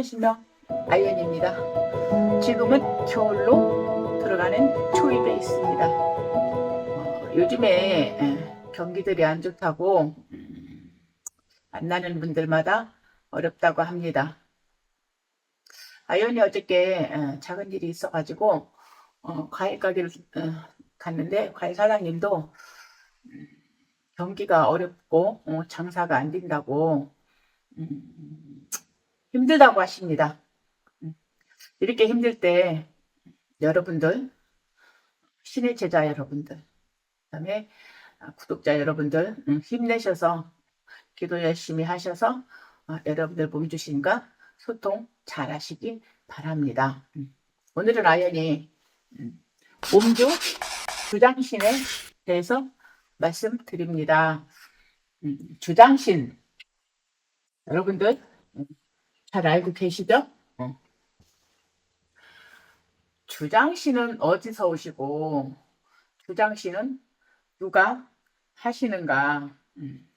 하천신명 아이언입니다. 지금은 겨울로 들어가는 초입에 있습니다. 어, 요즘에 에, 경기들이 안 좋다고 음, 만나는 분들마다 어렵다고 합니다. 아이언이 어저께 에, 작은 일이 있어가지고 어, 과일 가게를 어, 갔는데 과일 사장님도 음, 경기가 어렵고 어, 장사가 안 된다고 음, 힘들다고 하십니다. 음, 이렇게 힘들 때 여러분들 신의 제자 여러분들 그다음에 아, 구독자 여러분들 음, 힘내셔서 기도 열심히 하셔서 어, 여러분들 몸 주신과 소통 잘 하시기 바랍니다. 음, 오늘은 아연이 음, 몸주 주장신에 대해서 말씀드립니다. 음, 주장신 여러분들 음, 잘 알고 계시죠? 어. 주장신은 어디서 오시고 주장신은 누가 하시는가? 음.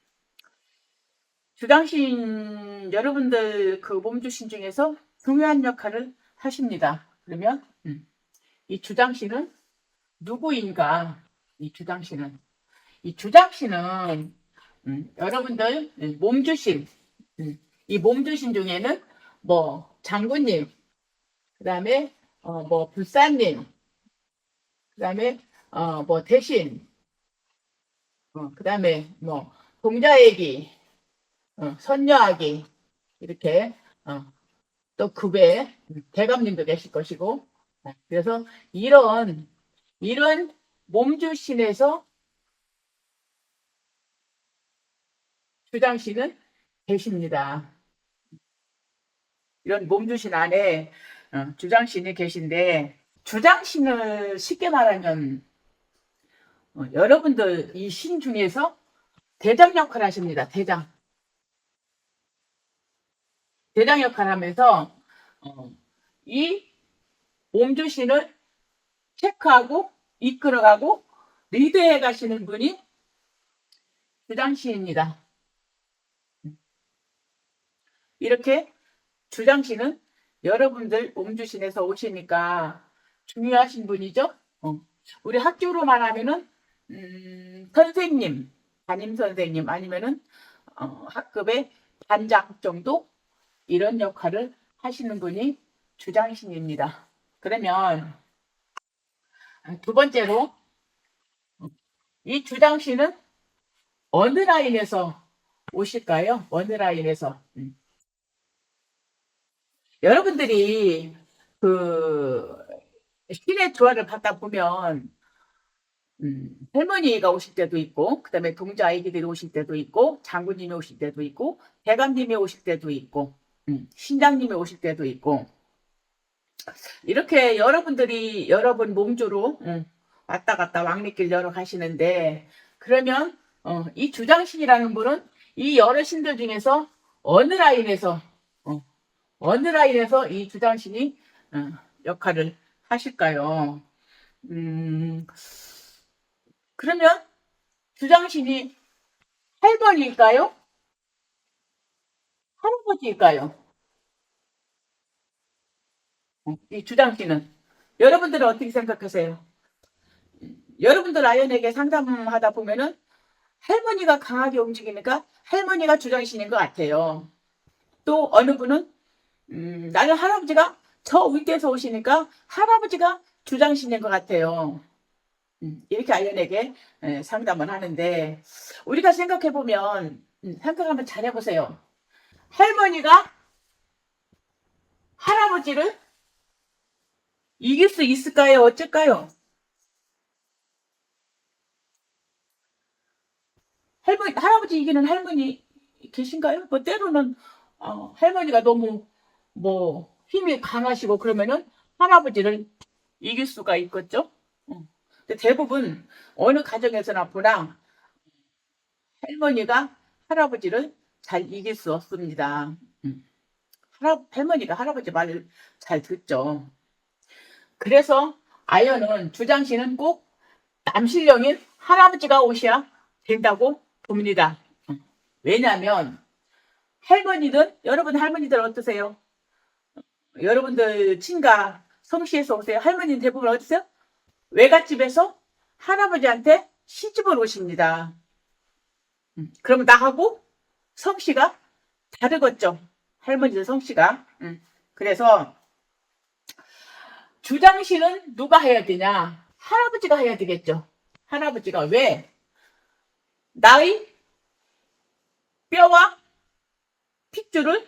주장신 여러분들 그 몸주신 중에서 중요한 역할을 하십니다. 그러면 음, 이 주장신은 누구인가? 이 주장신은 이 주장신은 음, 여러분들 음, 몸주신 음, 이 몸 주신 중에는 뭐 장군님, 그 다음에 어, 뭐 불사님, 그 다음에 어, 뭐 대신, 어, 그 다음에 뭐 동자애기, 어, 선녀아기 이렇게 어, 또 급에 대감님도 계실 것이고 어, 그래서 이런 이런 몸주신에서 주장신은 계십니다. 이런 몸주신 안에 어, 주장신이 계신데 주장신을 쉽게 말하면 어, 여러분들 이 신 중에서 대장 역할 하십니다. 대장. 대장 역할 하면서 어, 이 몸주신을 체크하고 이끌어가고 리드해 가시는 분이 주장신입니다. 이렇게 주장신은 여러분들 몸주신에서 오시니까 중요하신 분이죠. 어. 우리 학교로만 하면은 음, 선생님, 담임 선생님 아니면은 어, 학급의 반장 정도 이런 역할을 하시는 분이 주장신입니다. 그러면 두 번째로 이 주장신은 어느 라인에서 오실까요? 어느 라인에서? 음. 여러분들이 그 신의 조화를 받다 보면 음, 할머니가 오실 때도 있고 그 다음에 동자 아이들이 오실 때도 있고 장군님이 오실 때도 있고 대감님이 오실 때도 있고 음, 신장님이 오실 때도 있고. 이렇게 여러분들이 여러분 몸주로 음, 왔다 갔다 왕래길 열어 가시는데 그러면 어, 이 주장신이라는 분은 이 여러 신들 중에서 어느 라인에서 어, 어느 라인에서 이 주장신이 어, 역할을 하실까요? 음, 그러면 주장신이 할머니일까요? 할아버지일까요? 어, 이 주장신은 여러분들은 어떻게 생각하세요? 여러분들 아연에게 상담하다 보면은 할머니가 강하게 움직이니까 할머니가 주장신인 것 같아요. 또 어느 분은 음, 나는 할아버지가 저 위에서 오시니까 할아버지가 주장신인 것 같아요. 음, 이렇게 아연에게 에, 상담을 하는데 우리가 생각해 보면 음, 생각 한번 잘 해보세요. 할머니가 할아버지를 이길 수 있을까요? 어쩔까요? 할머니, 할아버지 이기는 할머니 계신가요? 뭐 때로는 어, 할머니가 너무 뭐 힘이 강하시고 그러면은 할아버지를 이길 수가 있겠죠. 어. 근데 대부분 어느 가정에서나 보나 할머니가 할아버지를 잘 이길 수 없습니다. 음. 할아, 할머니가 할아버지 말을 잘 듣죠. 그래서 아연은 주장신은 꼭 남실령인 할아버지가 오셔야 된다고 봅니다. 왜냐하면 할머니들 여러분 할머니들 어떠세요? 여러분들 친가 성시에서 오세요. 할머니는 대부분 어디서? 외갓집에서 할아버지한테 시집을 오십니다. 음, 그러면 나하고 성씨가 다르겠죠. 할머니들 성씨가. 음, 그래서 주장신은 누가 해야 되냐? 할아버지가 해야 되겠죠. 할아버지가 왜? 나의 뼈와 핏줄을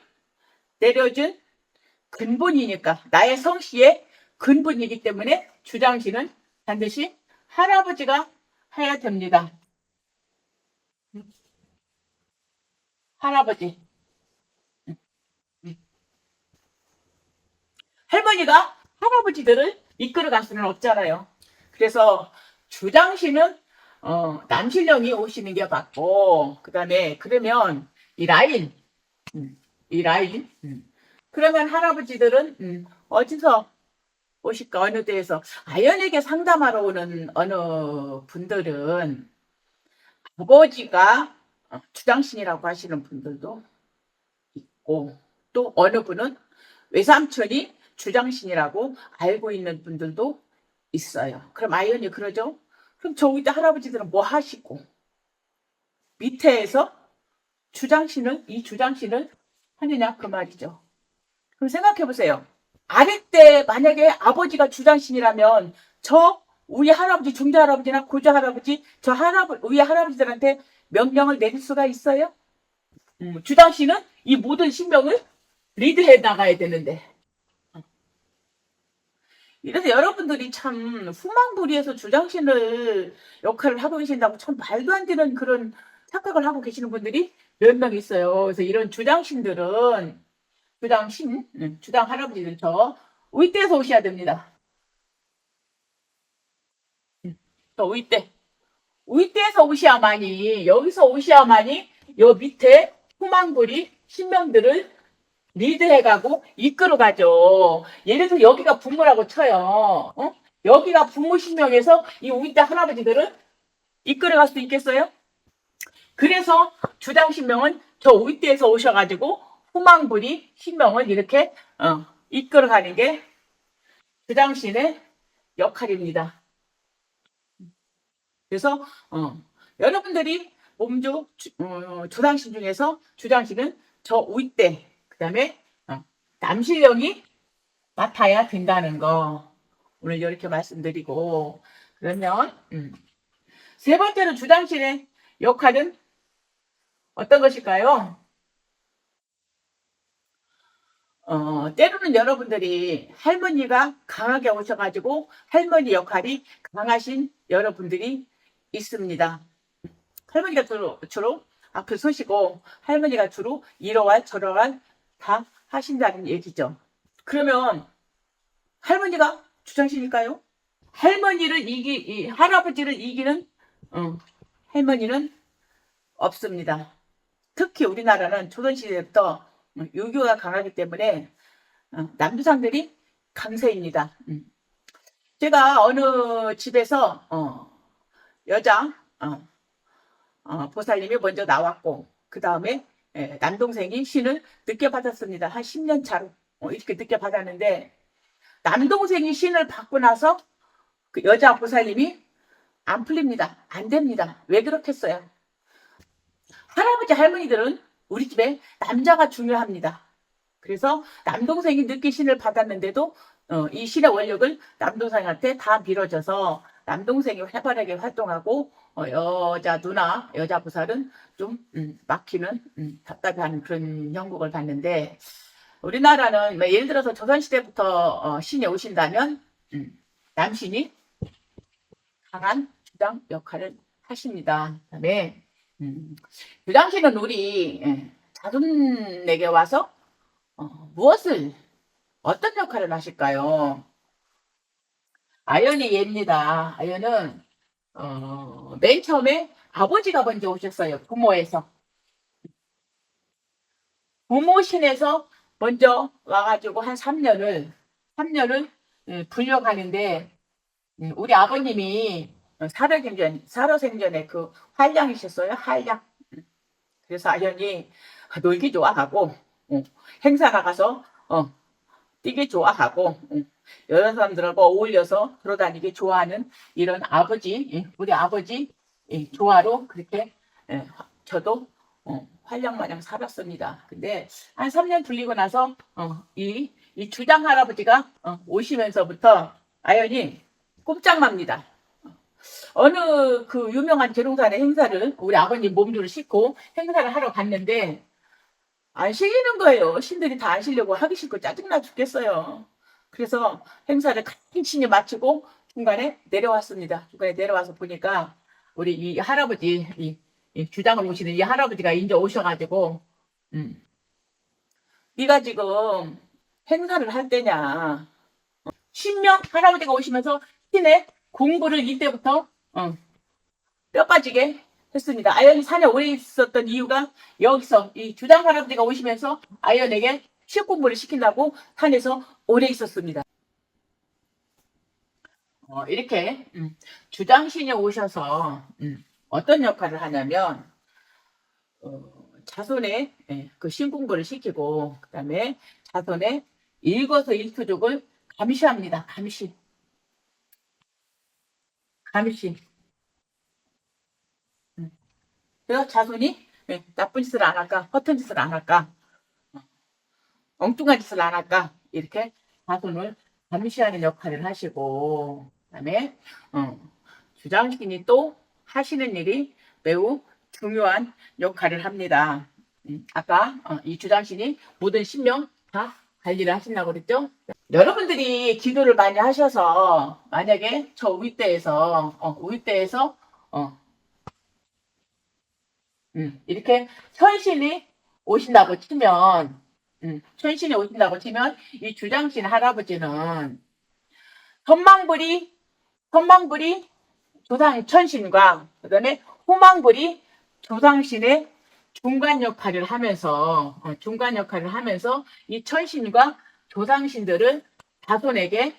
내려준 근본이니까 나의 성씨의 근본이기 때문에 주장신은 반드시 할아버지가 해야 됩니다. 할아버지. 할머니가 할아버지들을 이끌어 갈 수는 없잖아요. 그래서 주장신은 어, 남신령이 오시는 게 맞고 그 다음에 그러면 이 라인 음, 이 라인 음. 그러면 할아버지들은 음, 어디서 오실까 어느 데에서 아연에게 상담하러 오는 어느 분들은 아버지가 어, 주장신이라고 하시는 분들도 있고 또 어느 분은 외삼촌이 주장신이라고 알고 있는 분들도 있어요. 그럼 아연이 그러죠? 그럼 저 위에 할아버지들은 뭐 하시고 밑에에서 주장신을 이 주장신을 하느냐 그 말이죠. 그럼 생각해 보세요. 아래 때 만약에 아버지가 주장신이라면 저 우리 할아버지 중대 할아버지나 고조 할아버지 저 할아버지 우리 할아버지들한테 명령을 내릴 수가 있어요? 음, 주장신은 이 모든 신명을 리드해 나가야 되는데 이래서 여러분들이 참 후망부리에서 주장신을 역할을 하고 계신다고 참 말도 안 되는 그런 착각을 하고 계시는 분들이 몇 명 있어요. 그래서 이런 주장신들은 주장신, 음, 주장 할아버지들 저 의대에서 오셔야 됩니다. 음, 또 의대. 의대에서 오셔야만이 여기서 오셔야만이 요 밑에 후망부리 신명들을 리드해가고 이끌어가죠. 예를 들어 여기가 부모라고 쳐요. 어? 여기가 부모 신명에서 이 우리때 할아버지들은 이끌어갈 수 있겠어요? 그래서 주장 신명은 저 우리때에서 오셔가지고 후망부리 신명을 이렇게 어, 이끌어가는 게 주장신의 역할입니다. 그래서 어, 여러분들이 주, 어, 주장신 중에서 주장신은 저 우이때 그 다음에 어, 남신령이 맡아야 된다는 거 오늘 이렇게 말씀드리고 그러면 음. 세 번째로 주장신의 역할은 어떤 것일까요? 어, 때로는 여러분들이 할머니가 강하게 오셔가지고 할머니 역할이 강하신 여러분들이 있습니다. 할머니가 주로, 주로 앞에 서시고 할머니가 주로 이러한 저러한 다 하신다는 얘기죠. 그러면 할머니가 주장신일까요? 할머니를 이기, 이, 할아버지를 이기는 어, 할머니는 없습니다. 특히 우리나라는 조선시대부터 유교가 강하기 때문에 어, 남조상들이 강세입니다. 음. 제가 어느 집에서 어, 여자 어, 어, 보살님이 먼저 나왔고 그 다음에 예, 남동생이 신을 늦게 받았습니다. 한 10년 차로 어, 이렇게 늦게 받았는데 남동생이 신을 받고 나서 그 여자 보살님이 안 풀립니다. 안 됩니다. 왜 그렇겠어요? 할아버지 할머니들은 우리 집에 남자가 중요합니다. 그래서 남동생이 늦게 신을 받았는데도 어, 이 신의 원력을 남동생한테 다 빌어줘서 남동생이 활발하게 활동하고 어, 여자 누나, 여자 보살은 좀 음, 막히는 음, 답답해하는 그런 형국을 봤는데 우리나라는 뭐 예를 들어서 조선시대부터 어, 신이 오신다면 음, 남신이 강한 주장 역할을 하십니다. 그다음에 음, 그 당시는 우리 예, 자손에게 와서 어, 무엇을 어떤 역할을 하실까요? 아연이 얘입니다. 아연은 어, 맨 처음에 아버지가 먼저 오셨어요. 부모에서. 부모신에서 먼저 와가지고 한 3년을, 3년을 예, 불려가는데, 음, 우리 아버님이 살아생전, 살아생전에 그 한량이셨어요. 한량. 그래서 아연이 놀기 좋아하고, 어, 행사 나가서, 어, 뛰기 좋아하고 음, 여러 사람들하고 어울려서 돌아다니기 좋아하는 이런 아버지, 예, 우리 아버지 예, 조화로 그렇게 예, 저도 어, 활력마냥 살았습니다. 근데 한 3년 불리고 나서 어, 이, 이 주장 할아버지가 어, 오시면서부터 아연이 꼼짝 맙니다. 어느 그 유명한 계룡산의 행사를 우리 아버님 몸주를 싣고 행사를 하러 갔는데 안 실리는 거예요. 신들이 다안 실려고 하기 싫고 짜증나 죽겠어요. 그래서 행사를 간신히 마치고 중간에 내려왔습니다. 중간에 내려와서 보니까 우리 이 할아버지, 이, 이 주장을 오시는 이 할아버지가 이제 오셔가지고, 음, 네가 지금 행사를 할 때냐? 신명 할아버지가 오시면서 신의 공부를 이때부터 어, 뼈 빠지게 했습니다. 아연이 산에 오래 있었던 이유가 여기서 이 주장 할아버지가 오시면서 아연에게 시험 공부를 시킨다고 산에서 오래 있었습니다. 어, 이렇게 음, 주장신이 오셔서 음, 어떤 역할을 하냐면 어, 자손의 예, 그 신공부를 시키고 그다음에 자손의 일거서 일투족을 감시합니다. 감시. 음. 그래서 자손이? 예, 나쁜 짓을 안 할까, 허튼 짓을 안 할까, 어, 엉뚱한 짓을 안 할까? 이렇게 자손을 감시하는 역할을 하시고 그 다음에 어, 주장신이 또 하시는 일이 매우 중요한 역할을 합니다. 음, 아까 어, 이 주장신이 모든 신명 다 관리를 하신다고 그랬죠? 여러분들이 기도를 많이 하셔서 만약에 저 우윗대에서 어, 우윗대에서 어, 음, 이렇게 천신이 오신다고 치면 음, 천신이 오신다고 치면 이 주장신 할아버지는 선망불이 선망불이 조상 천신과 그다음에 호망불이 조상신의 중간 역할을 하면서 어, 중간 역할을 하면서 이 천신과 조상신들을 자손에게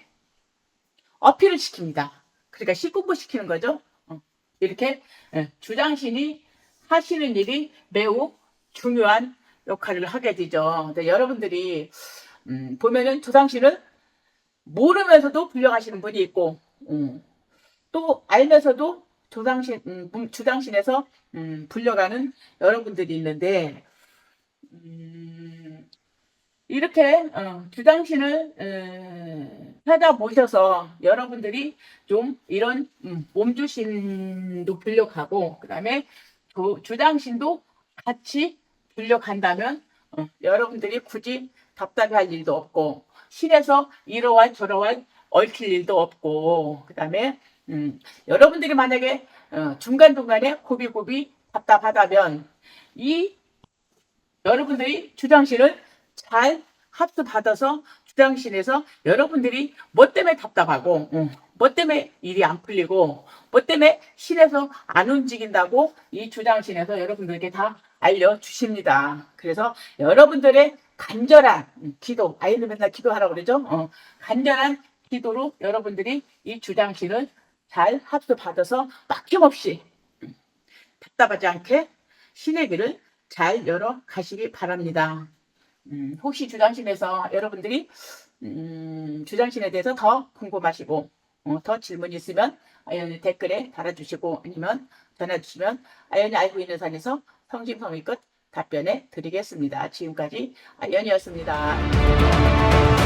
어필을 시킵니다. 그러니까 시공부 시키는 거죠. 어, 이렇게 예, 주장신이 하시는 일이 매우 중요한 역할을 하게 되죠. 여러분들이 음, 보면은 조상신을 모르면서도 불려가시는 분이 있고 음, 또 알면서도 조상신 음, 음, 주장신에서 음, 불려가는 여러분들이 있는데 음, 이렇게 어, 주장신을 음, 찾아보셔서 여러분들이 좀 이런 음, 몸주신도 불려가고 그 다음에 조- 주장신도 같이 불려간다면 어, 여러분들이 굳이 답답해할 일도 없고 신에서 이러한 저러한 얽힐 일도 없고 그 다음에 음, 여러분들이 만약에 어, 중간중간에 고비고비 답답하다면 이 여러분들이 주장신을 잘 합수받아서 주장신에서 여러분들이 뭐 때문에 답답하고 어, 뭐 때문에 일이 안 풀리고 뭐 때문에 신에서 안 움직인다고 이 주장신에서 여러분들에게 다 알려주십니다. 그래서 여러분들의 간절한 음, 기도, 아이들 맨날 기도하라고 그러죠? 어, 간절한 기도로 여러분들이 이 주장신을 잘 합수받아서 막힘없이 음, 답답하지 않게 신의 길을 잘 열어 가시기 바랍니다. 음, 혹시 주장신에서 여러분들이 음, 주장신에 대해서 더 궁금하시고 어, 더 질문 있으면 아연이 댓글에 달아주시고 아니면 전화 주시면 아연이 알고 있는 산에서 성심성의껏 답변해 드리겠습니다. 지금까지 아연이었습니다.